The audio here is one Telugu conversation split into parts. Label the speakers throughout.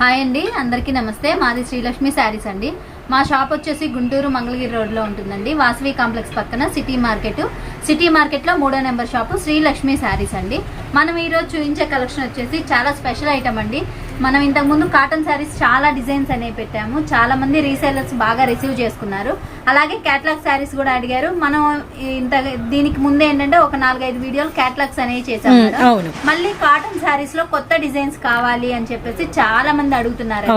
Speaker 1: హాయ్ అండి అందరికీ నమస్తే. మాది శ్రీలక్ష్మి శారీస్ అండి. మా షాప్ వచ్చేసి గుంటూరు మంగళగిరి రోడ్లో ఉంటుందండి. వాసవి కాంప్లెక్స్ పక్కన సిటీ మార్కెట్. సిటీ మార్కెట్లో మూడో నెంబర్ షాపు శ్రీలక్ష్మి శారీస్ అండి. మనం ఈరోజు చూపించే కలెక్షన్ వచ్చేసి చాలా స్పెషల్ ఐటమ్ అండి. మనం ఇంతకుముందు కాటన్ శారీస్ చాలా డిజైన్స్ అనేవి పెట్టాము. చాలా మంది రీసేలర్స్ బాగా రిసీవ్ చేసుకున్నారు. అలాగే క్యాట్లాగ్ శారీస్ కూడా అడిగారు. మనం ఇంత దీనికి ముందు ఏంటంటే ఒక నాలుగైదు వీడియోలు క్యాట్లాగ్స్ అనేవి చేసాం. మళ్ళీ కాటన్ శారీస్లో కొత్త డిజైన్స్ కావాలి అని చెప్పేసి చాలా మంది అడుగుతున్నారు.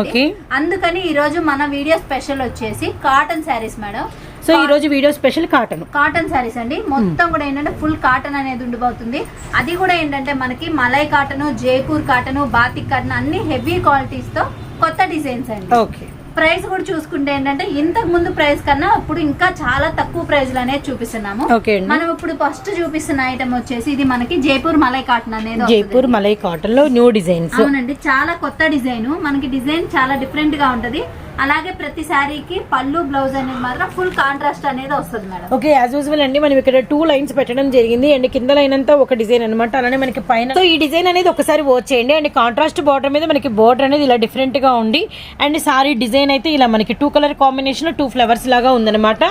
Speaker 1: అందుకని ఈ రోజు మన వీడియో స్పెషల్ వచ్చేసి కాటన్ శారీస్ మేడం.
Speaker 2: సో ఈ రోజు video special cotton
Speaker 1: cotton saris అండి. మొత్తం కూడా ఏంటంటే ఫుల్ కాటన్ అనేది ఉండిపోతుంది. అది కూడా ఏంటంటే మనకి Malai cotton Jaipur cotton batik cotton అన్ని హెవీ క్వాలిటీస్తో కొత్త డిజైన్స్ అండి.
Speaker 2: ఓకే
Speaker 1: ప్రైస్ కూడా చూసుకుంటే ఏంటంటే ఇంతకు ముందు ప్రైస్ కన్నా ఇప్పుడు ఇంకా చాలా తక్కువ ప్రైస్ అనేది చూపిస్తున్నాము. మనం ఇప్పుడు ఫస్ట్ చూపిస్తున్న ఐటమ్ వచ్చేసి ఇది మనకి జైపూర్ మలై కాటన్ అనేది.
Speaker 2: జైపూర్ మలై కాటన్లో న్యూ డిజైన్స్
Speaker 1: అవునండి. చాలా కొత్త డిజైన్ మనకి డిజైన్ చాలా డిఫరెంట్గా ఉంటది. అలాగే ప్రతి శారీకి పళ్ళు బ్లౌజ్ అనేది మాత్రం ఫుల్ కాంట్రాస్ట్ అనేది వస్తుంది మేడం.
Speaker 2: ఓకే యాజ్ యూజువల్ అండి మనం ఇక్కడ టూ లైన్స్ పెట్టడం జరిగింది. అండ్ కింద లైన్ అంతా ఒక డిజైన్ అనమాట అలానే మనకి పైన సో ఈ డిజైన్ అనేది ఒకసారి వాచ్ చేయండి. అండ్ కాంట్రాస్ట్ బార్డర్ మీద మనకి బోర్డర్ అనేది ఇలా డిఫరెంట్గా ఉండి అండ్ సారీ డిజైన్ అయితే ఇలా మనకి two colour combination two flowers లాగా ఉందన్నమాట.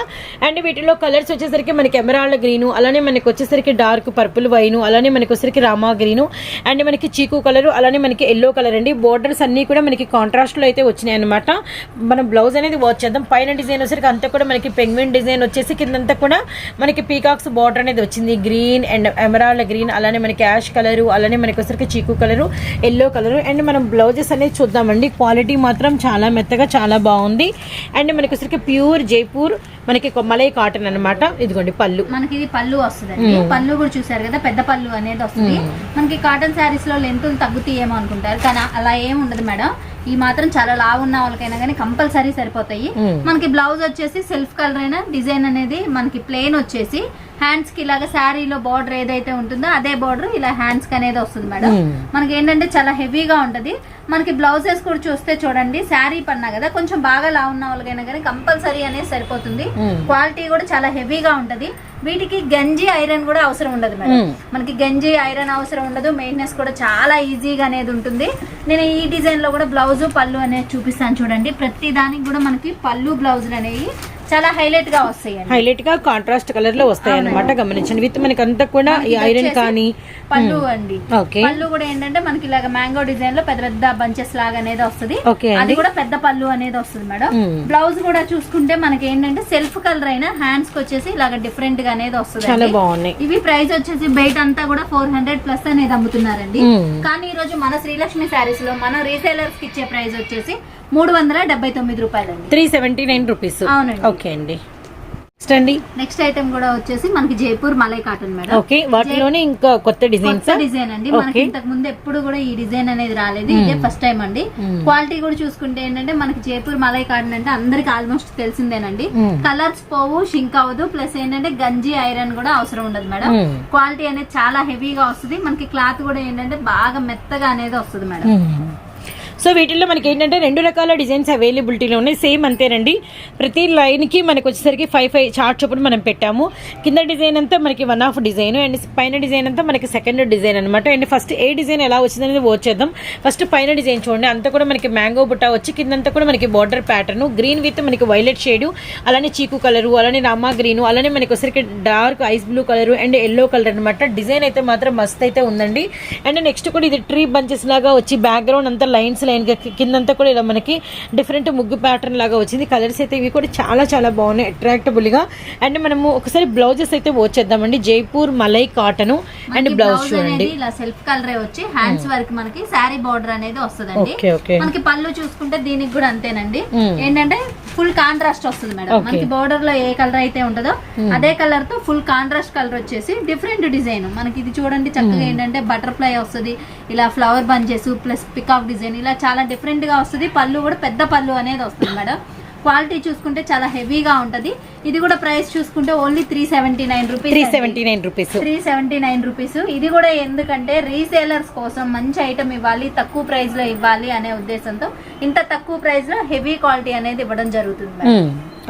Speaker 2: అండ్ వీటిలో కలర్స్ వచ్చేసరికి మనకి ఎమరాల్డ్ గ్రీన్ అలానే మనకి వచ్చేసరికి డార్క్ పర్పుల్ వైన్ అలానే మనకి వచ్చేసరికి రామా గ్రీన్ అండ్ మనకి చీకు కలర్ అలానే మనకి ఎల్లో కలర్ అండి. బోర్డర్స్ అన్ని కూడా మనకి కాంట్రాస్ట్లో అయితే వచ్చినాయి అనమాట మనం బ్లౌజ్ అనేది వాచ్ చేద్దాం. పైన డిజైన్ వచ్చేసరికి అంతా కూడా మనకి పెంగ్విన్ డిజైన్ వచ్చేసి కిందంతా కూడా మనకి పీకాక్స్ బార్డర్ అనేది వచ్చింది. గ్రీన్ అండ్ ఎమరాల్డ్ గ్రీన్ అలానే మనకి యాష్ కలర్ అలానే మనకి వచ్చరికి chiku colour yellow colour and మనం బ్లౌజెస్ అనేది చూద్దామండి. క్వాలిటీ మాత్రం చాలా మెత్తగా చాలా బాగుంది. అండ్ మనకి వచ్చరికి ప్యూర్ జైపూర్ మనకి కొ- మలై కాటన్ అన్నమాట. ఇదిగోండి పళ్ళు.
Speaker 1: మనకి ఇది పళ్ళు వస్తుందండి. పళ్ళు కూడా చూసారు కదా పెద్ద పళ్ళు అనేది వస్తుంది. మనకి కాటన్ శారీస్లో లెంత్ తగ్గుతాయేమో అనుకుంటారు కానీ అలా ఏం ఉండదు మేడం. ఈ మాత్రం చాలా లావు ఉన్న వాళ్ళకైనా కానీ కంపల్సరీ సరిపోతాయి. మనకి బ్లౌజ్ వచ్చేసి సెల్ఫ్ కలర్ అయినా డిజైన్ అనేది మనకి ప్లెయిన్ వచ్చేసి హ్యాండ్స్కి ఇలాగా శారీలో బార్డర్ ఏదైతే ఉంటుందో అదే బార్డర్ ఇలా హ్యాండ్స్కి అనేది వస్తుంది మేడం.
Speaker 2: మ్మ్.
Speaker 1: మనకి ఏంటంటే చాలా హెవీగా ఉంటది. మనకి బ్లౌజెస్ కూడా చూస్తే చూడండి శారీ పన్నా కదా కొంచెం బాగా లా ఉన్న వాళ్ళకైనా కానీ కంపల్సరీ అనేది సరిపోతుంది. క్వాలిటీ కూడా చాలా హెవీగా ఉంటది. వీటికి గంజి ఐరన్ కూడా అవసరం ఉండదు మేడం.
Speaker 2: మ్మ్.
Speaker 1: మనకి గంజి ఐరన్ అవసరం ఉండదు మెయింటెనెన్స్ కూడా చాలా ఈజీగా అనేది ఉంటుంది. నేను ఈ డిజైన్లో కూడా బ్లౌజ్ పళ్ళు అనేది చూపిస్తాను చూడండి. ప్రతి దానికి కూడా మనకి పళ్ళు బ్లౌజులు అనేవి చాలా హైలైట్గా వస్తాయండి.
Speaker 2: హైలైట్గా కాంట్రాస్ట్ కలర్లో వస్తాయి అన్నమాట గమనించండి. విత్ మనకి అంతా కూడా ఈ ఐరన్ కానీ
Speaker 1: పళ్ళు అండి. పళ్ళు కూడా ఏంటంటే మనకి ఇలాగ మ్యాంగో డిజైన్లో పెద్ద పెద్ద బంచెస్ లాగా అనేది వస్తుంది. అది కూడా పెద్ద పళ్ళు అనేది వస్తుంది మేడం. బ్లౌజ్ కూడా చూసుకుంటే మనకి ఏంటంటే సెల్ఫ్ కలర్ అయినా హ్యాండ్స్కి వచ్చేసి ఇలాగ డిఫరెంట్గా అనేది వస్తుంది
Speaker 2: చాలా బాగున్నాయి.
Speaker 1: ఇవి ప్రైస్ వచ్చేసి బయట అంతా కూడా ఫోర్ హండ్రెడ్ ప్లస్ అనేది అమ్ముతున్నారండి.
Speaker 2: మ్మ్.
Speaker 1: కానీ ఈ రోజు మన శ్రీలక్ష్మి శారీస్లో మన రీసేలర్స్కి ఇచ్చే ప్రైస్ వచ్చేసి మూడు వందల డెబ్బై తొమ్మిది రూపాయలండి.
Speaker 2: Three seventy nine rupees.
Speaker 1: అవునండి.
Speaker 2: ఓకే అండి. నెక్స్ట్ అండి.
Speaker 1: నెక్స్ట్ ఐటమ్ కూడా వచ్చేసి మనకి Jaipur Malai cotton madam.
Speaker 2: Okay వాటిలోనే ఇంకా కొత్త
Speaker 1: కొత్త డిజైన్ అండి. మనకి. ఇంతకు ముందు ఎప్పుడు కూడా ఈ డిజైన్ అనేది రాలేదు. ఇదే ఫస్ట్ టైం అండి. క్వాలిటీ కూడా చూసుకుంటే ఏంటంటే మనకి జైపూర్ మలై కాటన్ అంటే అందరికి ఆల్మోస్ట్ తెలిసిందేనండి. కలర్స్ పోవు షింక్ అవ్వదు. ప్లస్ ఏంటంటే గంజి ఐరన్ కూడా అవసరం ఉండదు మేడం. క్వాలిటీ అనేది చాలా హెవీగా వస్తుంది. మనకి క్లాత్ కూడా ఏంటంటే బాగా మెత్తగా అనేది వస్తుంది మేడం.
Speaker 2: సో వీటిల్లో మనకి ఏంటంటే రెండు రకాల డిజైన్స్ అవైలబిలిటీలో ఉన్నాయి. సేమ్ అంతేనండి. ప్రతి లైన్కి మనకి వచ్చేసరికి ఫైవ్ ఫైవ్ చార్ట్ చొప్పున మనం పెట్టాము. కింద డిజైన్ అంతా మనకి వన్ ఆఫ్ డిజైన్ అండ్ పైన డిజైన్ అంతా మనకి సెకండ్ డిజైన్ అనమాట అండ్ ఫస్ట్ ఏ డిజైన్ ఎలా వచ్చింది అనేది వచ్చేద్దాం ఫస్ట్ పైన డిజైన్ చూడండి. అంతా కూడా మనకి మ్యాంగో బుట్ట వచ్చి కిందంతా కూడా మనకి బార్డర్ ప్యాటర్న్ గ్రీన్ విత్ మనకి వైలెట్ షేడ్ అలానే చీకు కలరు అలానే రామా గ్రీన్ అలానే మనకి వచ్చరికి dark ice blue colour and yellow colour అనమాట డిజైన్ అయితే మాత్రం మస్త్ అయితే ఉందండి. అండ్ నెక్స్ట్ కూడా ఇది ట్రీ బంచెస్ లాగా వచ్చి బ్యాక్గ్రౌండ్ అంతా లైన్స్ లైన్ కిందంతా కూడా ఇలా మనకి డిఫరెంట్ ముగ్గు ప్యాటర్న్ లాగా వచ్చింది. కలర్స్ అయితే ఇవి కూడా చాలా చాలా బాగున్నాయి అట్రాక్టబుల్గా. అండ్ మనము ఒకసారి బ్లౌజెస్ అయితే వచ్చేద్దామండి Jaipur Malai cotton and blouse చూడండి.
Speaker 1: ఇలా సెల్ఫ్ కలర్ వచ్చి హ్యాండ్స్ వరకు మనకి శారీ బార్డర్ అనేది వస్తుందండి.
Speaker 2: ఓకే
Speaker 1: మనకి పళ్ళు చూసుకుంటే దీనికి కూడా అంతేనండి.
Speaker 2: మ్మ్.
Speaker 1: ఏంటంటే ఫుల్ కాంట్రాస్ట్ వస్తుంది మేడం. మనకి బోర్డర్లో ఏ కలర్ అయితే ఉంటుందో అదే కలర్తో ఫుల్ కాంట్రాస్ట్ కలర్ వచ్చేసి డిఫరెంట్ డిజైన్ మనకి ఇది చూడండి చక్కగా ఏంటంటే బటర్ఫ్లై వస్తుంది ఇలా flower bunches plus peacock design ఇలా చాలా డిఫరెంట్గా వస్తుంది. పళ్ళు కూడా పెద్ద పళ్ళు అనేది వస్తుంది మేడం. క్వాలిటీ చూసుకుంటే చాలా హెవీగా ఉంటది. ఇది కూడా ప్రైస్ చూసుకుంటే only three seventy nine rupees
Speaker 2: three seventy nine rupees.
Speaker 1: Three seventy nine rupees. ఇది కూడా ఎందుకంటే రీసేలర్స్ కోసం మంచి ఐటమ్ ఇవ్వాలి తక్కువ ప్రైస్లో ఇవ్వాలి అనే ఉద్దేశంతో ఇంత తక్కువ ప్రైస్లో హెవీ క్వాలిటీ అనేది ఇవ్వడం జరుగుతుంది.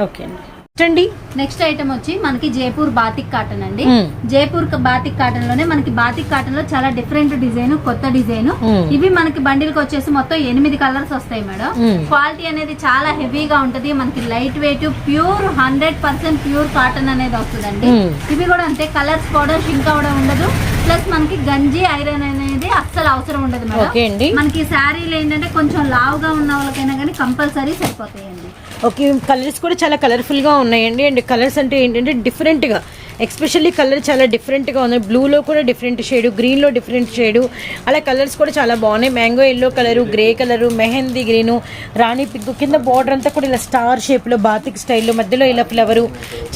Speaker 2: ఓకే అండి. అండి
Speaker 1: నెక్స్ట్ ఐటమ్ వచ్చి మనకి జైపూర్ బాతిక్ కాటన్ అండి. జైపూర్ బాతిక్ కాటన్లోనే మనకి బాతిక్ కాటన్లో చాలా డిఫరెంట్ డిజైన్ కొత్త డిజైన్. ఇవి మనకి బండిల్కి వచ్చేసి మొత్తం ఎనిమిది కలర్స్ వస్తాయి మేడం. క్వాలిటీ అనేది చాలా హెవీగా ఉంటది మనకి light weight pure hundred percent pure cotton అనేది వస్తుందండి
Speaker 2: మ్మ్.
Speaker 1: ఇవి కూడా అంతే కలర్స్ పౌడర్ షింక్ అవడం ఉండదు ప్లస్ మనకి గంజి ఐరన్ అనేది అస్సలు అవసరం ఉండదు
Speaker 2: ఓకే అండి.
Speaker 1: మేడం మనకి శారీలు ఏంటంటే కొంచెం లావుగా ఉన్న వాళ్ళకైనా కానీ కంపల్సరీ సరిపోతాయండి.
Speaker 2: ఓకే కలర్స్ కూడా చాలా కలర్ఫుల్గా ఉన్నాయండి. అండ్ కలర్స్ అంటే ఏంటంటే డిఫరెంట్గా ఎక్స్పెషల్లీ కలర్ చాలా డిఫరెంట్గా ఉన్నాయి బ్లూలో కూడా డిఫరెంట్ షేడు గ్రీన్లో డిఫరెంట్ షేడు. అలా కలర్స్ కూడా చాలా బాగున్నాయి. Mango yellow colour grey colour mehndi green Rani pink కింద బార్డర్ అంతా కూడా ఇలా స్టార్ షేప్లో బాతిక్ స్టైల్లో మధ్యలో ఇలా ఫ్లవరు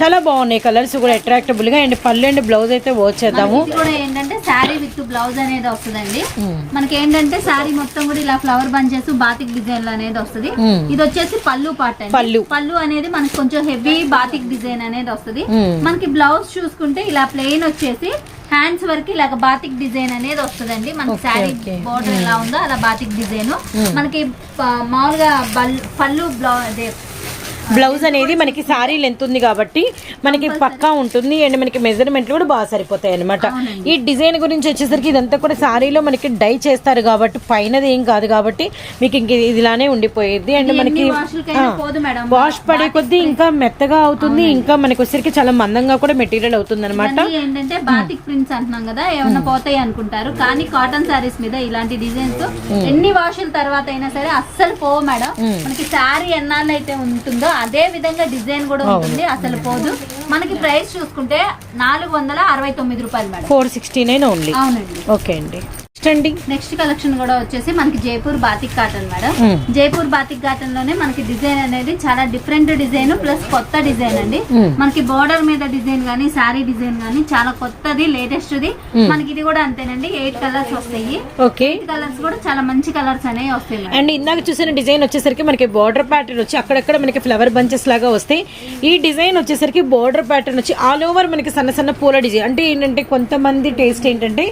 Speaker 2: చాలా బాగున్నాయి. కలర్స్ కూడా అట్రాక్టబుల్గా అండ్ పళ్ళు అండ్ బ్లౌజ్ అయితే వచ్చేద్దాము
Speaker 1: ఏంటంటే శారీ విత్ బ్లౌజ్ అనేది వస్తుందండి. మనకి ఏంటంటే శారీ మొత్తం కూడా ఇలా ఫ్లవర్ బంచెస్ బాతిక్ డిజైన్ అనేది వస్తుంది. ఇది వచ్చేసి పళ్ళు పాట.
Speaker 2: పళ్ళు.
Speaker 1: పళ్ళు అనేది మనకి కొంచెం హెవీ బాతిక్ డిజైన్ అనేది వస్తుంది. మనకి బ్లౌజ్ చూసుకుంటే ఇలా ప్లెయిన్ వచ్చేసి హ్యాండ్స్ వరకు ఇలా బాతిక్ డిజైన్ అనేది వస్తుందండి. మనకి శారీ. బోర్డర్ ఎలా ఉందో అలా బాతిక్ డిజైన్ మనకి ప- మామూలుగా బల్- పళ్ళు బ్లౌ అదే
Speaker 2: బ్లౌజ్ అనేది మనకి సారీ లెంత్ ఉంది కాబట్టి మనకి పక్కా ఉంటుంది అండ్ మనకి మెజర్మెంట్లు కూడా బాగా సరిపోతాయి అనమాట. ఈ డిజైన్ గురించి వచ్చేసరికి ఇదంతా కూడా సారీలో మనకి డై చేస్తారు కాబట్టి పైనది ఏం కాదు కాబట్టి మీకు ఇంక ఇది ఇలానే ఉండిపోయేది. అండ్ మనకి. వాష్ పడే కొద్దీ ఇంకా మెత్తగా అవుతుంది ఇంకా మనకి వచ్చేసరికి చాలా మందంగా కూడా మెటీరియల్ అవుతుంది అనమాట
Speaker 1: ఏంటంటే బాతిక్ ప్రింట్స్ అంటున్నాం కదా ఏమన్నా పోతాయి అనుకుంటారు. కానీ కాటన్ సారీస్ మీద ఇలాంటి డిజైన్స్ ఎన్ని వాషుల తర్వాత అయినా సరే అస్సలు పోవు మేడం. మనకి శారీ ఎన్నాళ్ళు అయితే ఉంటుందో అదే విధంగా డిజైన్ కూడా ఉంటుంది. అసలు పోదు. మనకి ప్రైస్ చూసుకుంటే నాలుగు వందల అరవై తొమ్మిది రూపాయలు madam.
Speaker 2: Four sixty nine only.
Speaker 1: అవునండి.
Speaker 2: ఓకే అండి. నెక్స్ట్
Speaker 1: కలెక్షన్ కూడా వచ్చేసి మనకి జైపూర్ బాతిక్ కాటన్ మేడం.
Speaker 2: మ్మ్.
Speaker 1: జైపూర్ బాతిక్ కాటన్లోనే మనకి డిజైన్ అనేది చాలా డిఫరెంట్ డిజైన్ ప్లస్ కొత్త డిజైన్ అండి.
Speaker 2: మ్మ్.
Speaker 1: మనకి బోర్డర్ మీద డిజైన్ గానీ శారీ డిజైన్ గానీ చాలా కొత్తది లేటెస్ట్ ది. మనకి ఇది కూడా అంతేనండి. ఎయిట్ కలర్స్ వస్తాయి.
Speaker 2: ఓకే
Speaker 1: కలర్స్ కూడా చాలా మంచి కలర్స్ అనేవి వస్తాయి
Speaker 2: అండ్ ఇందాక చూసిన డిజైన్ వచ్చేసరికి మనకి బార్డర్ ప్యాటర్న్ వచ్చి అక్కడక్కడ మనకి ఫ్లవర్ బంచెస్ లాగా వస్తాయి. ఈ డిజైన్ వచ్చేసరికి బార్డర్ ప్యాటర్న్ వచ్చి ఆల్ ఓవర్ మనకి సన్న సన్న పూల డిజైన్ అంటే ఏంటంటే కొంతమంది టేస్ట్ ఏంటంటే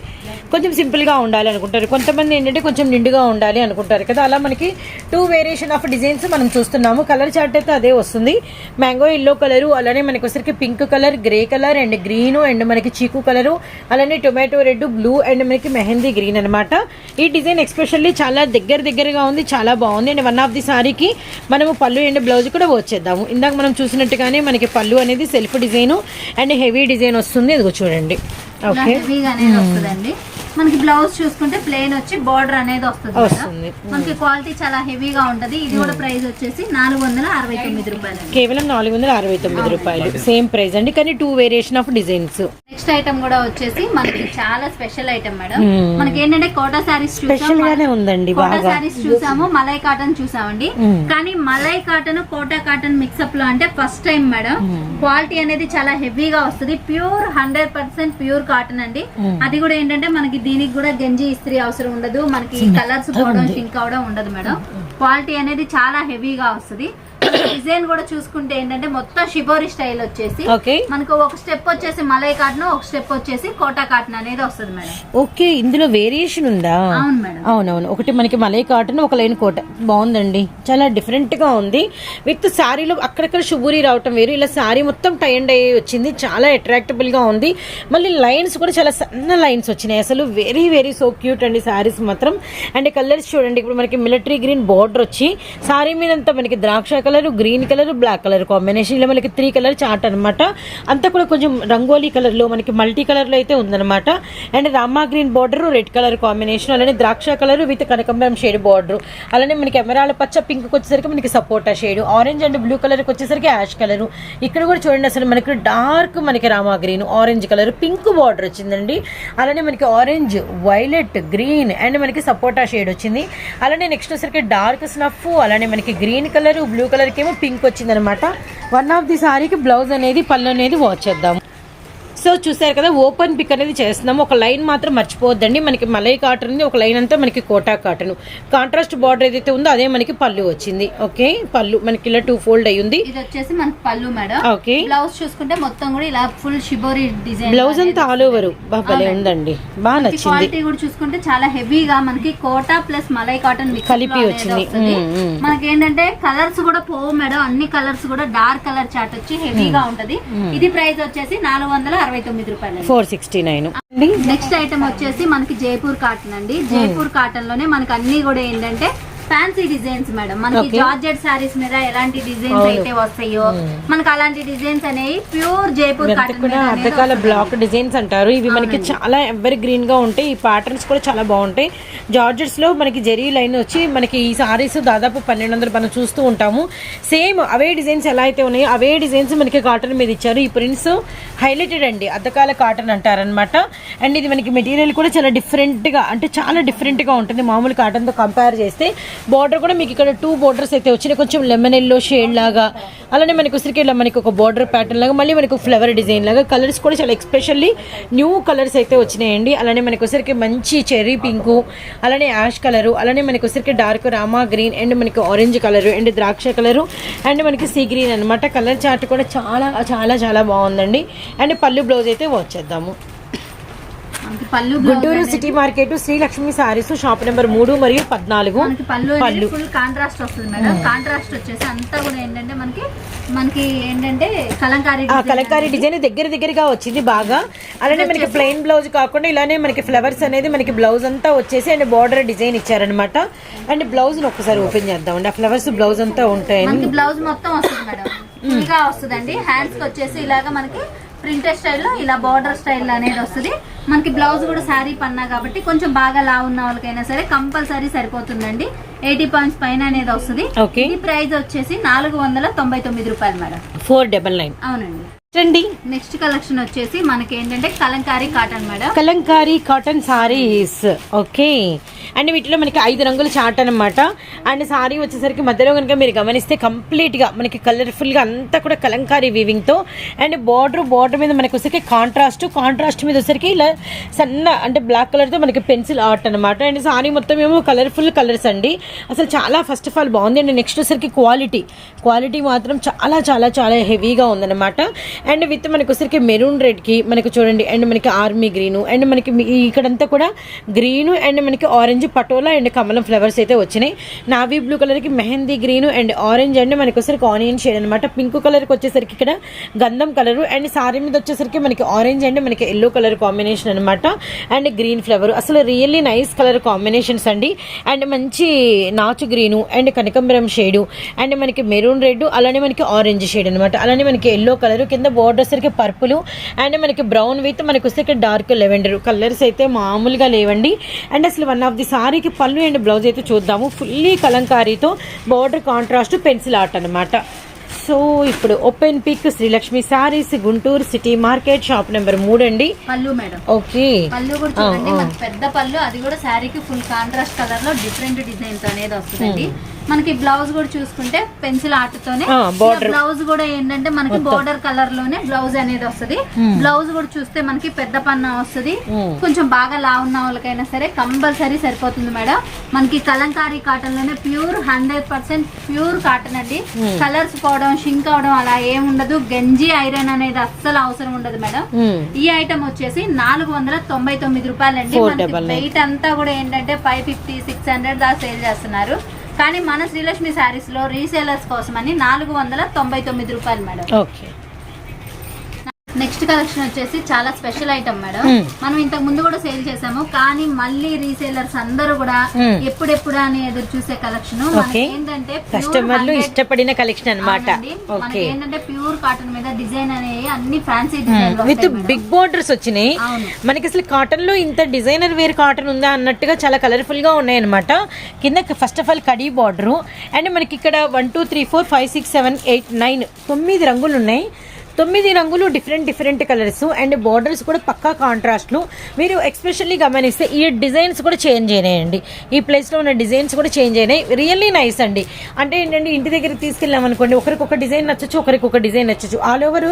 Speaker 2: కొంచెం సింపుల్గా ఉండాలి అనుకుంటారు. కొంతమంది ఏంటంటే కొంచెం నిండుగా ఉండాలి అనుకుంటారు కదా. అలా మనకి టూ వేరియేషన్ ఆఫ్ డిజైన్స్ మనం చూస్తున్నాము. కలర్ చార్ట్ అయితే అదే వస్తుంది. మ్యాంగో ఎల్లో కలరు అలానే మనకి వచ్చరికి pink colour grey colour and green and మనకి చీకు కలరు అలానే టొమాటో రెడ్ బ్లూ అండ్ మనకి మెహందీ గ్రీన్ అన్నమాట. ఈ డిజైన్ ఎక్స్పెషల్లీ చాలా దగ్గర దగ్గరగా ఉంది చాలా బాగుంది. అండ్ వన్ ఆఫ్ ది సారీకి మనము పళ్ళు అండ్ బ్లౌజ్ కూడా వచ్చేద్దాము ఇందాక మనం చూసినట్టుగానే మనకి పళ్ళు అనేది self design and heavy design వస్తుంది. ఇదిగో చూడండి. ఓకే.
Speaker 1: అనేది వస్తుందండి. మనకి బ్లౌజ్ చూసుకుంటే ప్లెయిన్ వచ్చి బార్డర్ అనేది వస్తుంది. మనకి క్వాలిటీ చాలా హెవీగా ఉంటది. ఇది కూడా ప్రైస్ వచ్చేసి నాలుగు వందల అరవై తొమ్మిది రూపాయలు
Speaker 2: కేవలం నాలుగు వందల అరవై తొమ్మిది రూపాయలు. సేమ్ ప్రైస్ అండి కానీ two variation of designs
Speaker 1: next item కూడా వచ్చేసి మనకి చాలా స్పెషల్ ఐటమ్ మేడం. మనకి ఏంటంటే కోటా సారీస్
Speaker 2: స్పెషల్ గానే ఉందండి
Speaker 1: కోటా సారీస్ చూసాము మలై కాటన్ చూసామండి. కానీ మలై కాటన్ కోటా కాటన్ మిక్సప్లో అంటే ఫస్ట్ టైం మేడం. క్వాలిటీ అనేది చాలా హెవీగా వస్తుంది. Pure hundred percent pure cotton అండి. అది కూడా ఏంటంటే మనకి దీనికి కూడా గంజి ఇస్త్రీ అవసరం ఉండదు. మనకి కలర్స్ పోవడం షింక్ అవడం ఉండదు మేడం. క్వాలిటీ అనేది చాలా హెవీగా వస్తుంది. డిజైన్ కూడా చూసుకుంటే ఏంటంటే మొత్తం షిబోరి స్టైల్ వచ్చేసి
Speaker 2: ఓకే
Speaker 1: మనకు ఒక స్టెప్ వచ్చేసి మలై కాటన్ ఒక స్టెప్ వచ్చేసి కోటా కాటన్ అనేది వస్తుంది మేడం.
Speaker 2: ఓకే ఇందులో వేరియేషన్ ఉందా?
Speaker 1: అవును మేడం.
Speaker 2: అవునవును. ఒకటి మనకి మలై కాటన్ ఒక లైన్ కోట. బాగుందండి. చాలా డిఫరెంట్గా ఉంది. విత్ శారీలో అక్కడక్కడ శుభూరి రావటం వేరు. ఇలా శారీ మొత్తం టై అండ్ అయ్యి వచ్చింది. చాలా అట్రాక్టబుల్గా ఉంది. మళ్ళీ లైన్స్ కూడా చాలా సన్న లైన్స్ వచ్చినాయి. అసలు వెరీ వెరీ సో క్యూట్ అండి శారీస్ మాత్రం. అండ్ కలర్స్ చూడండి. ఇప్పుడు మనకి మిలిటరీ గ్రీన్ బార్డర్ వచ్చి శారీ మీద అంతా మనకి ద్రాక్ష colour green colour black colour combination. ఇలా మనకి త్రీ కలర్ చార్ట్ అనమాట అంతా కూడా కొంచెం రంగోలీ కలర్లో మనకి మల్టీ కలర్లో అయితే ఉందన్నమాట. And Rama green border red colour combination అలానే ద్రాక్ష కలర్ విత్ కనకంబరం షేడ్ బార్డర్ అలానే మనకి ఎమరాల పచ్చ పింక్ వచ్చేసరికి మనకి సపోటా shade orange and blue colour వచ్చేసరికి యాష్ కలర్. ఇక్కడ కూడా చూడండి అసలు మనకి డార్క్ మనకి Rama green orange colour pink border వచ్చిందండి. అలానే మనకి ఆరెంజ్ వైలెట్ గ్రీన్ అండ్ మనకి సపోటా షేడ్ వచ్చింది. అలానే నెక్స్ట్ వచ్చేసరికి డార్క్ స్నఫ్ అలానే మనకి గ్రీన్ కలర్ బ్లూ కలర్కి ఏమో పింక్ వచ్చింది అనమాట వన్ ఆఫ్ ది సారీకి బ్లౌజ్ అనేది పళ్ళు అనేది వాచ్ చేద్దాం సో చూసారు కదా ఓపెన్ పిక్ అనేది చేస్తున్నాము. ఒక లైన్ మాత్రం మర్చిపోవద్దండి. మనకి మలై కాటన్ ఉంది. ఒక లైన్ అంతా మనకి కోటా కాటన్ కాంట్రాస్ట్ బార్డర్ ఏదైతే ఉందో అదే మనకి పళ్ళు వచ్చింది. ఓకే? పళ్ళు మనకి ఇలా టూ ఫోల్డ్ అయ్యి ఉంది.
Speaker 1: ఇది వచ్చేసి మనకి పళ్ళు మేడం.
Speaker 2: ఓకే.
Speaker 1: బ్లౌజ్ చూసుకుంటే మొత్తం కూడా ఇలా ఫుల్ షిబోరి డిజైన్
Speaker 2: బ్లౌజ్ అంతా ఆల్ ఓవర్ భలే ఉందండి. బాగా నచ్చింది.
Speaker 1: క్వాలిటీ కూడా చూసుకుంటే చాలా హెవీగా మనకి కోటా ప్లస్ మలై కాటన్
Speaker 2: కలిపి వచ్చింది.
Speaker 1: మనకి ఏంటంటే కలర్స్ కూడా పోవు మేడం. అన్ని కలర్స్ కూడా డార్క్ కలర్ చాట్ వచ్చి హెవీగా ఉంటది. ఇది ప్రైస్ వచ్చేసి నాలుగు వందల అరవై తొమ్మిది రూపాయలు
Speaker 2: four sixty nine.
Speaker 1: Next item వచ్చేసి మనకి జైపూర్ కాటన్ అండి. జైపూర్ కాటన్లోనే మనకి అన్ని కూడా ఏంటంటే ఫ్యాన్సీ డిజైన్స్ మేడం మనకి. జార్జెట్ సారీస్ మీద ఎలాంటి డిజైన్స్ అయితే వస్తాయో మనకి అలాంటి డిజైన్స్ అనేవి ప్యూర్ జైపూర్
Speaker 2: అద్దకాల బ్లాక్ డిజైన్స్ అంటారు. ఇవి మనకి చాలా ఎవర్ గ్రీన్గా ఉంటాయి. ఈ ప్యాటర్న్స్ కూడా చాలా బాగుంటాయి. జార్జెట్స్లో మనకి జెరీ లైన్ వచ్చి మనకి ఈ సారీస్ దాదాపు పన్నెండు వందలు మనం చూస్తూ ఉంటాము. సేమ్ అవే డిజైన్స్ ఎలా అయితే ఉన్నాయో అవే డిజైన్స్ మనకి కాటన్ మీద ఇచ్చారు. ఈ ప్రింట్స్ హైలైటెడ్ అండి. అద్దకాల కాటన్ అంటారనమాట అండ్ ఇది మనకి మెటీరియల్ కూడా చాలా డిఫరెంట్గా అంటే చాలా డిఫరెంట్గా ఉంటుంది మామూలు కాటన్తో కంపేర్ చేస్తే. బార్డర్ కూడా మీకు ఇక్కడ టూ బోర్డర్స్ అయితే వచ్చినాయి. కొంచెం లెమన్ ఎల్లో షేడ్ లాగా. అలానే మనకి ఉసిరికి ఇలా మనకి ఒక బార్డర్ ప్యాటర్న్ లాగా మళ్ళీ మనకు ఫ్లవర్ డిజైన్ లాగా. కలర్స్ కూడా చాలా ఎక్స్పెషల్లీ న్యూ కలర్స్ అయితే వచ్చినాయండి. అలానే మనకు ఉసిరికి మంచి చెర్రీ పింకు అలానే యాష్ కలరు అలానే మనకు ఉసిరికి డార్క్ రామా గ్రీన్ అండ్ మనకి ఆరెంజ్ కలరు అండ్ ద్రాక్ష కలరు అండ్ మనకి సీ గ్రీన్ అనమాట కలర్ చార్ట్ కూడా చాలా చాలా చాలా బాగుందండి. అండ్ పళ్ళు బ్లౌజ్ అయితే వచ్చేద్దాము Guntur city market Srilakshmi saris shop number మూడు మరియు పద్నాలుగు.
Speaker 1: పళ్ళు ఫుల్ కాంట్రాస్ట్ వస్తుంది మేడం. కాంట్రాస్ట్ వచ్చేసి అంతా కూడా ఏంటంటే మనకి మనకి ఏంటంటే కలంకారీ
Speaker 2: కలంకారీ డిజైన్ దగ్గర దగ్గరగా వచ్చింది బాగా. అలానే మనకి ప్లెయిన్ బ్లౌజ్ కాకుండా ఇలానే మనకి ఫ్లవర్స్ అనేది మనకి బ్లౌజ్ అంతా వచ్చేసి అండ్ బార్డర్ డిజైన్ ఇచ్చారనమాట అండ్ బ్లౌజ్ ఒక్కసారి ఓపెన్ చేద్దామండి ఆ ఫ్లవర్స్ బ్లౌజ్ అంతా
Speaker 1: మనకి బ్లౌజ్ మొత్తం వస్తుంది మేడం. ఫుల్గా వస్తుందండి. హ్యాండ్స్ వచ్చేసి ఇలాగా మనకి ప్రింటెడ్ స్టైల్లో ఇలా బార్డర్ స్టైల్ అనేది వస్తుంది. మనకి బ్లౌజ్ కూడా శారీ పన్నా కాబట్టి కొంచెం బాగా లా ఉన్న వాళ్ళకైనా సరే కంపల్సరీ సరిపోతుందండి. ఎయిటీ పాయింట్స్ పైన అనేది వస్తుంది. ఇది ప్రైస్ వచ్చేసి నాలుగు వందల తొంభై తొమ్మిది రూపాయలు మేడం.
Speaker 2: Four double nine.
Speaker 1: అవునండి.
Speaker 2: అండి
Speaker 1: నెక్స్ట్ కలెక్షన్ వచ్చేసి మనకి ఏంటంటే kalamkari cotton madam.
Speaker 2: Kalamkari cotton saris. Okay. And వీటిలో మనకి ఐదు రంగుల చాట్ అనమాట అండ్ సారీ వచ్చేసరికి మధ్యలో కనుక మీరు గమనిస్తే కంప్లీట్గా మనకి కలర్ఫుల్గా అంతా కూడా కలంకారీ వీవింగ్తో అండ్ బార్డర్ బార్డర్ మీద మనకి వచ్చేసరికి కాంట్రాస్ట్ కాంట్రాస్ట్ మీద వచ్చేసరికి ఇలా సన్న అంటే బ్లాక్ కలర్తో మనకి పెన్సిల్ ఆర్ట్ అనమాట అండ్ సారీ మొత్తం ఏమో కలర్ఫుల్ కలర్స్ అండి. అసలు చాలా ఫస్ట్ ఆఫ్ ఆల్ బాగుంది. అండ్ నెక్స్ట్ వచ్చేసరికి క్వాలిటీ క్వాలిటీ మాత్రం చాలా చాలా చాలా హెవీగా ఉందన్నమాట. అండ్ విత్ మనకి వచ్చేసరికి మెరూన్ రెడ్కి మనకి చూడండి. అండ్ మనకి ఆర్మీ గ్రీను అండ్ మనకి ఇక్కడంతా కూడా గ్రీను అండ్ మనకి ఆరెంజ్ పటోలా అండ్ కమలం ఫ్లవర్స్ అయితే వచ్చినాయి. నావీ బ్లూ కలర్కి mehndi green and orange and మనకి వచ్చేసరికి ఆనియన్ షేడ్ అనమాట పింక్ కలర్కి వచ్చేసరికి ఇక్కడ గంధం కలరు అండ్ సారీ మీద వచ్చేసరికి మనకి ఆరెంజ్ అండ్ మనకి ఎల్లో కలర్ కాంబినేషన్ అనమాట అండ్ గ్రీన్ ఫ్లవర్. అసలు రియల్లీ నైస్ కలర్ కాంబినేషన్స్ అండి. అండ్ మంచి నాచు గ్రీను అండ్ కనకంబరం షేడు అండ్ మనకి మెరూన్ రెడ్ అలానే మనకి ఆరెంజ్ షేడ్ అనమాట అలానే మనకి ఎల్లో కలర్ కింద బోర్డర్ సరికి పర్పుల్ అండ్ మనకి బ్రౌన్ విత్ మనకి వస్తే డార్క్ లెవెండర్. కలర్స్ అయితే మామూలుగా లేవండి. అండ్ అసలు వన్ ఆఫ్ ది సారీకి పళ్ళు అండ్ బ్లౌజ్ అయితే చూద్దాము. ఫుల్లీ కలంకారీతో బార్డర్ కాంట్రాస్ట్ పెన్సిల్ ఆర్ట్ అనమాట సో ఇప్పుడు open pick Srilakshmi saris Guntur city market shop number మూడు అండి.
Speaker 1: పళ్ళు మేడం.
Speaker 2: ఓకే.
Speaker 1: పళ్ళు కూడా చూడండి పెద్ద పళ్ళు అది కూడా శారీకి ఫుల్ కాంట్రాస్ట్ కలర్లో డిఫరెంట్ డిజైన్తో అనేది వస్తుందండి. మనకి బ్లౌజ్ కూడా చూసుకుంటే పెన్సిల్ ఆర్ట్ తోనే
Speaker 2: ఆ, border.
Speaker 1: బ్లౌజ్ కూడా ఏంటంటే మనకి బోర్డర్ కలర్లోనే బ్లౌజ్ అనేది వస్తుంది. బ్లౌజ్ కూడా చూస్తే మనకి పెద్ద పన్న వస్తుంది. కొంచెం బాగా లా ఉన్న వాళ్ళకైనా సరే కంపల్సరీ సరిపోతుంది మేడం. మనకి కలంకారీ కాటన్లోనే pure hundred percent pure cotton అండి. కలర్స్ పోవడం షింక్ అవడం అలా ఏం ఉండదు. గంజి ఐరన్ అనేది అస్సలు అవసరం ఉండదు మేడం. ఈ ఐటమ్ వచ్చేసి నాలుగు వందల తొంభై తొమ్మిది రూపాయలండి. వెయిట్ అంతా కూడా ఏంటంటే ఫైవ్ ఫిఫ్టీ సిక్స్ హండ్రెడ్ దాకా సేల్ చేస్తున్నారు. కానీ మన శ్రీలక్ష్మి శారీస్లో రీసేలర్స్ కోసం అని నాలుగు వందల తొంభై తొమ్మిది రూపాయలు మేడం.
Speaker 2: ఓకే.
Speaker 1: నెక్స్ట్ కలెక్షన్ వచ్చేసి చాలా స్పెషల్ ఐటమ్ మేడం. మనం ఇంతకు ముందు కూడా సేల్ చేసాము కానీ మళ్ళీ రీసేలర్స్ అందరూ కూడా. ఎప్పుడెప్పుడు అని ఎదురు చూసే కలెక్షన్. ఏంటంటే
Speaker 2: కస్టమర్లు
Speaker 1: 100
Speaker 2: ఇష్టపడిన కలెక్షన్ అనమాట
Speaker 1: ఏంటంటే ప్యూర్ కాటన్ మీద డిజైన్ అనేవి అన్ని fancy design
Speaker 2: with big borders వచ్చినాయి. మనకి అసలు కాటన్లో ఇంత డిజైనర్ వేర్ కాటన్ ఉందా అన్నట్టుగా చాలా కలర్ఫుల్గా ఉన్నాయి అనమాట కింద ఫస్ట్ ఆఫ్ ఆల్ కడీ బార్డర్ అండ్ మనకి ఇక్కడ one two three four five six seven eight nine తొమ్మిది రంగులు ఉన్నాయి తొమ్మిది రంగులు different different colours and borders కూడా పక్కా కాంట్రాస్ట్లు మీరు ఎక్స్పెషల్లీ గమనిస్తే ఈ డిజైన్స్ కూడా చేంజ్ అయినాయండి. ఈ ప్లేస్లో ఉన్న డిజైన్స్ కూడా చేంజ్ అయినాయి. రియల్లీ నైస్ అండి. అంటే ఏంటంటే ఇంటి దగ్గర తీసుకెళ్ళాం అనుకోండి ఒకరికొక డిజైన్ నచ్చచ్చు ఒకరికొక డిజైన్ నచ్చచ్చు. ఆల్ ఓవర్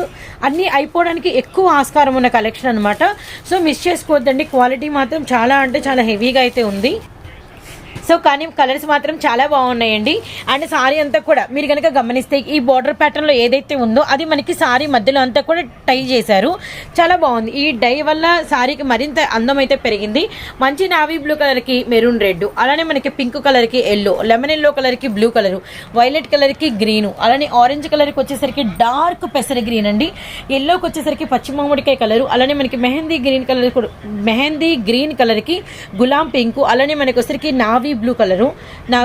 Speaker 2: అన్నీ అయిపోవడానికి ఎక్కువ ఆస్కారం ఉన్న కలెక్షన్ అనమాట సో మిస్ చేసుకోవద్దండి. క్వాలిటీ మాత్రం చాలా అంటే చాలా హెవీగా అయితే ఉంది. సో కానీ కలర్స్ మాత్రం చాలా బాగున్నాయండి. అండ్ సారీ అంతా కూడా మీరు కనుక గమనిస్తే ఈ బార్డర్ ప్యాటర్న్లో ఏదైతే ఉందో అది మనకి సారీ మధ్యలో అంతా కూడా టై చేశారు. చాలా బాగుంది. ఈ డై వల్ల సారీకి మరింత అందం అయితే పెరిగింది. మంచి నావీ బ్లూ కలర్కి మెరూన్ రెడ్ అలానే మనకి పింక్ కలర్కి ఎల్లో లెమన్ ఎల్లో కలర్కి బ్లూ కలరు వైలెట్ కలర్కి గ్రీను అలానే ఆరెంజ్ కలర్కి వచ్చేసరికి డార్క్ పెసర గ్రీన్ అండి. ఎల్లోకి వచ్చేసరికి పచ్చి మామిడికాయ కలరు అలానే మనకి mehndi green colour mehndi green కలర్కి గులాం పింక్ అలానే మనకి వచ్చేసరికి నావీ బ్లూ కలరు నా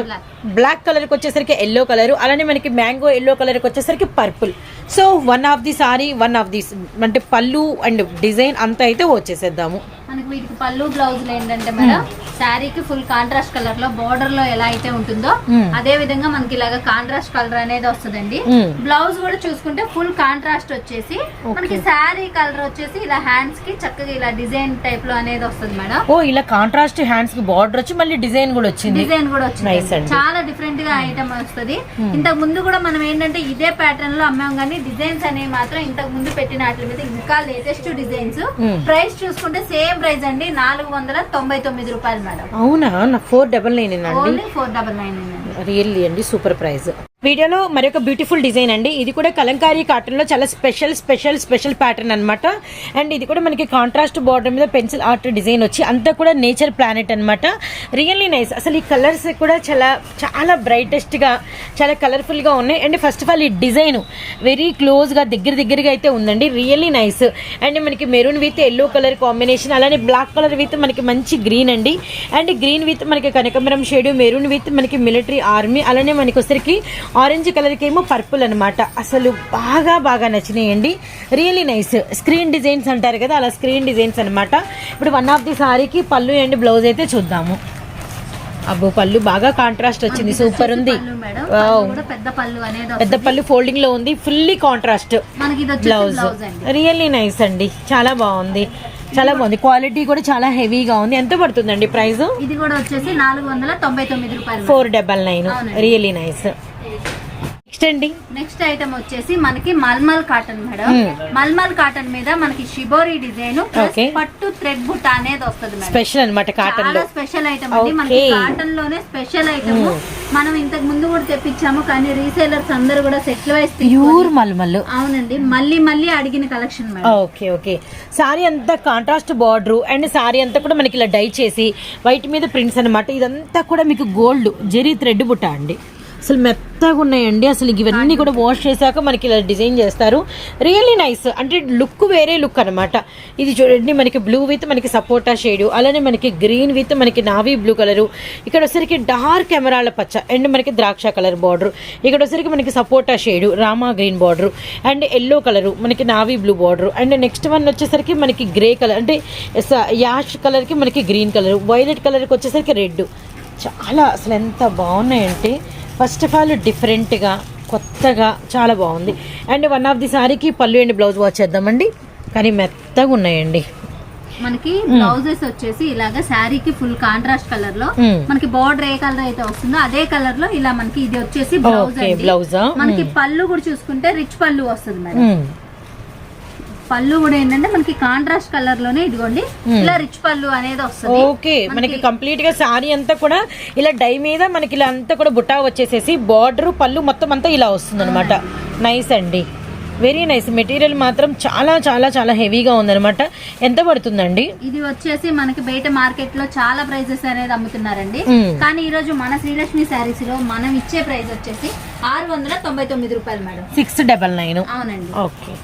Speaker 2: బ్లాక్ కలర్కి వచ్చేసరికి ఎల్లో కలరు అలానే మనకి మ్యాంగో ఎల్లో కలర్కి వచ్చేసరికి purple so one of the sari one of the అంటే పళ్ళు అండ్ డిజైన్ అంతా అయితే వచ్చేసేద్దాము.
Speaker 1: మనకి వీటికి పళ్ళు బ్లౌజులు ఏంటంటే మేడం శారీకి ఫుల్ కాంట్రాస్ట్ కలర్లో బోర్డర్లో ఎలా అయితే ఉంటుందో. అదే విధంగా మనకి ఇలాగా కాంట్రాస్ట్ కలర్ అనేది వస్తుందండి. బ్లౌజ్ కూడా చూసుకుంటే ఫుల్ కాంట్రాస్ట్ వచ్చేసి మనకి శారీ కలర్ వచ్చేసి ఇలా హ్యాండ్స్కి చక్కగా ఇలా డిజైన్ టైప్లో అనేది వస్తుంది మేడం.
Speaker 2: ఓ ఇలా కాంట్రాస్ట్ హ్యాండ్స్కి బార్డర్ వచ్చి మళ్ళీ డిజైన్ కూడా వచ్చింది.
Speaker 1: డిజైన్ కూడా వచ్చింది. చాలా డిఫరెంట్గా ఐటమ్ వస్తుంది. ఇంతకు ముందు కూడా మనం ఏంటంటే ఇదే ప్యాటర్న్లో అమ్మాం కానీ డిజైన్స్ అనేవి మాత్రం ఇంతకు ముందు పెట్టిన వాటి మీద ఇంకా లేటెస్ట్ డిజైన్స్. ప్రైస్ చూసుకుంటే సేమ్ ప్రైస్ అండి నాలుగు వందల తొంభై తొమ్మిది రూపాయలు మేడం.
Speaker 2: అవునా? ఫోర్ డబల్ నైన్ అండి?
Speaker 1: ఫోర్ డబల్ నైన్
Speaker 2: రియల్లీ అండి సూపర్ ప్రైస్. వీడియోలో మరొక బ్యూటిఫుల్ డిజైన్ అండి. ఇది కూడా కలంకారీ కాటన్లో చాలా స్పెషల్ స్పెషల్ స్పెషల్ ప్యాటర్న్ అనమాట అండ్ ఇది కూడా మనకి కాంట్రాస్ట్ బార్డర్ మీద పెన్సిల్ ఆర్ట్ డిజైన్ వచ్చి అంతా కూడా నేచర్ ప్లానెట్ అనమాట రియల్లీ నైస్. అసలు ఈ కలర్స్ కూడా చాలా చాలా బ్రైటెస్ట్గా చాలా కలర్ఫుల్గా ఉన్నాయి. అండ్ ఫస్ట్ ఆఫ్ ఆల్ ఈ డిజైన్ వెరీ క్లోజ్గా దగ్గర దగ్గరగా అయితే ఉందండి. Really nice. అండ్ మనకి maroon with yellow colour combination అలానే బ్లాక్ కలర్ విత్ మనకి మంచి గ్రీన్ అండి. అండ్ గ్రీన్ విత్ మనకి కనకమరం షేడ్ మెరూన్ విత్ మనకి మిలిటరీ ఆర్మీ అలానే మనకి వచ్చరికి ఆరెంజ్ కలర్కి ఏమో పర్పుల్ అనమాట అసలు బాగా బాగా నచ్చినాయండి. రియలీ నైస్ స్క్రీన్ డిజైన్స్ అంటారు కదా అలా స్క్రీన్ డిజైన్స్ అన్నమాట. ఇప్పుడు వన్ ఆఫ్ ది సారీకి పళ్ళు అండ్ బ్లౌజ్ అయితే చూద్దాము. అబ్బో పళ్ళు బాగా కాంట్రాస్ట్ వచ్చింది. సూపర్ ఉంది.
Speaker 1: పెద్ద పళ్ళు
Speaker 2: ఫోల్డింగ్లో ఉంది. Fully contrast blouse really nice అండి. చాలా బాగుంది. చాలా బాగుంది. క్వాలిటీ కూడా చాలా హెవీగా ఉంది. ఎంత పడుతుందండి ప్రైస్
Speaker 1: ఇది కూడా వచ్చేసి నాలుగు వందల తొంభై తొమ్మిది రూపాయలు.
Speaker 2: Four double nine. Really nice next అండి
Speaker 1: నెక్స్ట్ ఐటమ్ వచ్చేసి మనకి malmal cotton madam.
Speaker 2: Hmm.
Speaker 1: Malmal cotton మీద మనకి షిబోరి డిజైన్. పట్టు థ్రెడ్ బుట్ట అనేది వస్తుంది
Speaker 2: స్పెషల్ అనమాట కాటన్
Speaker 1: చాలా స్పెషల్ ఐటమ్ అండి. మనకి. కాటన్లోనే స్పెషల్ ఐటమ్ మనం ఇంతకు ముందు కూడా తెప్పించాము కానీ రీసేలర్స్ అందరూ కూడా సెటిల్ వైస్
Speaker 2: ప్యూర్ మల్మల్.
Speaker 1: అవునండి. మళ్ళీ మళ్ళీ అడిగిన కలెక్షన్
Speaker 2: ఓకే ఓకే సారీ అంతా కాంట్రాస్ట్ బార్డర్ అండ్ సారీ అంతా కూడా మనకి ఇలా డై చేసి వైట్ మీద ప్రింట్స్ అన్నమాట. ఇదంతా కూడా మీకు గోల్డ్ జెరీ థ్రెడ్ బుట్ట అండి. అసలు మెత్తగా ఉన్నాయండి. అసలు ఇవన్నీ కూడా వాష్ చేశాక మనకి ఇలా డిజైన్ చేస్తారు. రియల్లీ నైస్ అంటే లుక్ వేరే లుక్ అనమాట ఇది చూడండి మనకి బ్లూ విత్ మనకి సపోటా షేడ్ అలానే మనకి గ్రీన్ విత్ మనకి నావీ బ్లూ కలరు ఇక్కడ వచ్చరికి డార్క్ ఎమరాళ్ళ పచ్చ అండ్ మనకి ద్రాక్ష కలర్ బార్డర్ ఇక్కడ వచ్చరికి మనకి సపోటా shade Rama green border and yellow colour మనకి navy blue border and next one వచ్చేసరికి మనకి గ్రే కలర్ అంటే యాష్ కలర్కి మనకి గ్రీన్ కలర్ వైలెట్ కలర్కి వచ్చేసరికి రెడ్ చాలా అసలు ఎంత బాగున్నాయంటే ఫస్ట్ ఆఫ్ ఆల్ డిఫరెంట్గా కొత్తగా చాలా బాగుంది. అండ్ వన్ ఆఫ్ ది సారీకి పళ్ళు అండ్ బ్లౌజ్ వాచ్ చేద్దామండి. కానీ మెత్తగా ఉన్నాయండి.
Speaker 1: మనకి బ్లౌజెస్ వచ్చేసి ఇలాగా శారీకి ఫుల్ కాంట్రాస్ట్
Speaker 2: కలర్లో.
Speaker 1: మనకి బార్డర్ ఏ కలర్ అయితే వస్తుందో అదే కలర్లో ఇలా మనకి ఇది వచ్చేసి బ్లౌజ్
Speaker 2: బ్లౌజా?
Speaker 1: మనకి పళ్ళు కూడా చూసుకుంటే రిచ్ పళ్ళు వస్తుంది మేడం. పళ్ళు కూడా ఏంటంటే మనకి కాంట్రాస్ట్ కలర్లోనే ఇదిగోండి. ఇలా రిచ్ పళ్ళు అనేది వస్తుంది.
Speaker 2: ఓకే మనకి కంప్లీట్గా సారీ అంతా కూడా ఇలా డై మీద మనకి ఇలా అంతా కూడా బుట్టా వచ్చేసేసి బార్డర్ పళ్ళు మొత్తం అంతా ఇలా వస్తుంది అనమాట నైస్ అండి. వెరీ నైస్ మెటీరియల్ మాత్రం చాలా చాలా చాలా హెవీగా ఉందన్నమాట. ఎంత పడుతుందండి?
Speaker 1: ఇది వచ్చేసి మనకి బయట మార్కెట్లో చాలా ప్రైజెస్ అనేది అమ్ముతున్నారండి.
Speaker 2: మ్మ్.
Speaker 1: కానీ ఈ రోజు మన శ్రీలక్ష్మి శారీస్లో మనం ఇచ్చే ప్రైస్ వచ్చేసి ఆరు వందల తొంభై తొమ్మిది రూపాయలు మేడం.
Speaker 2: సిక్స్ డబల్ నైన్
Speaker 1: అవునండి.
Speaker 2: ఓకే